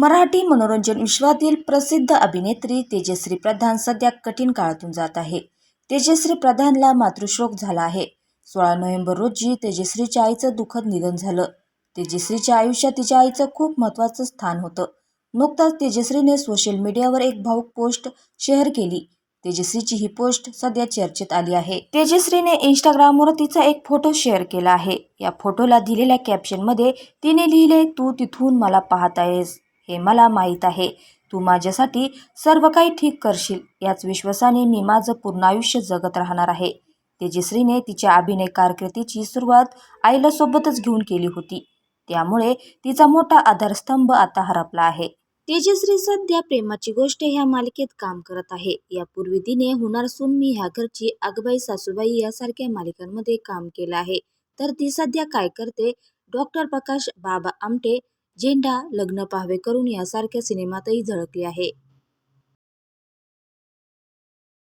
मराठी मनोरंजन विश्वातील प्रसिद्ध अभिनेत्री तेजश्री प्रधान सध्या कठीण काळातून जात आहे. तेजश्री प्रधानला मातृशोक झाला आहे. सोळा नोव्हेंबर रोजी तेजश्रीच्या आईचं दुःखद निधन झालं. तेजश्रीच्या आयुष्यात तिच्या आईचं खूप महत्त्वाचं स्थान होतं. नुकताच तेजश्रीने सोशल मीडियावर एक भाऊक पोस्ट शेअर केली. तेजश्रीची ही पोस्ट सध्या चर्चेत आली आहे. तेजश्रीने इंस्टाग्रामवर तिचा एक फोटो शेअर केला आहे. या फोटोला दिलेल्या कॅप्शनमध्ये तिने लिहिले तू तिथून मला पाहत आहेस हे मला माहीत आहे. तू माझ्यासाठी सर्व काही ठीक करशील याच विश्वासाने मी माझं पूर्ण आयुष्य जगत राहणार आहे. तेजश्रीने तिच्या अभिनय कारकिर्दीची सुरुवात आईलासोबतच घेऊन केली होती. त्यामुळे तिचा मोठा आधारस्तंभ आता हरपला आहे. तेजश्री सध्या प्रेमाची गोष्ट ह्या मालिकेत काम करत आहे. यापूर्वी तिने होणार सून मी ह्या घरची अगबाई सासूबाई यासारख्या मालिकांमध्ये काम केलं आहे. तर ती सध्या काय करते? डॉक्टर प्रकाश बाबा आमटे झेंडा लग्न पाहावे करून यासारख्या सिनेमातही झळकली आहे.